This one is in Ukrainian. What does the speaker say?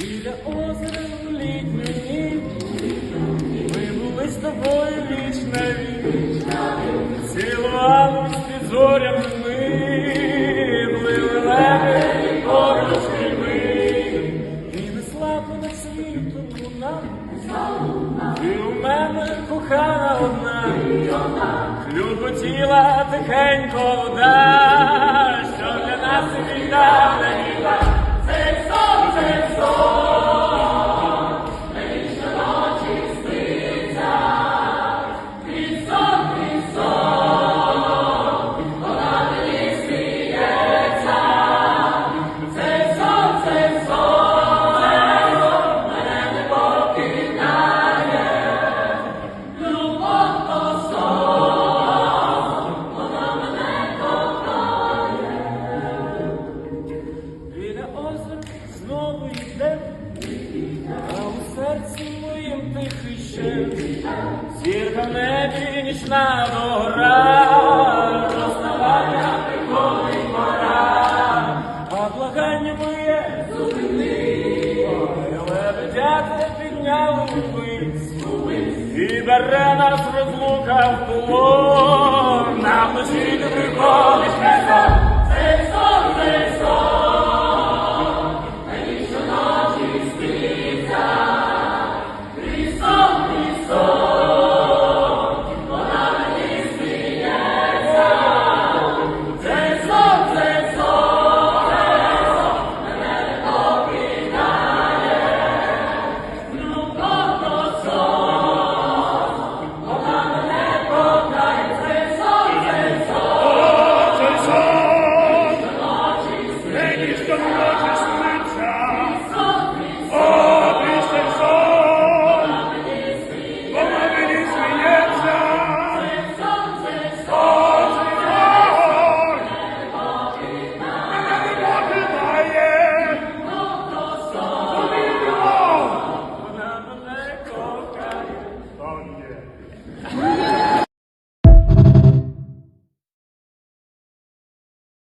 Біля озера в літню ніч Ми були з тобою віч на віч Цілувались під зорями ми Плили легені поруч ми. І несла понад світом луна. Ти у мене кохана одна. Хлюпотіла тихенько вода Що для нас і війна знову йде, а у серці моїм тихий ще. Зірка в небі нічна догора, розставання приходить пора, а благання моє зупини, лебедята підняли ввись, і бере нас розлука в полон, душі не приходить ніхто.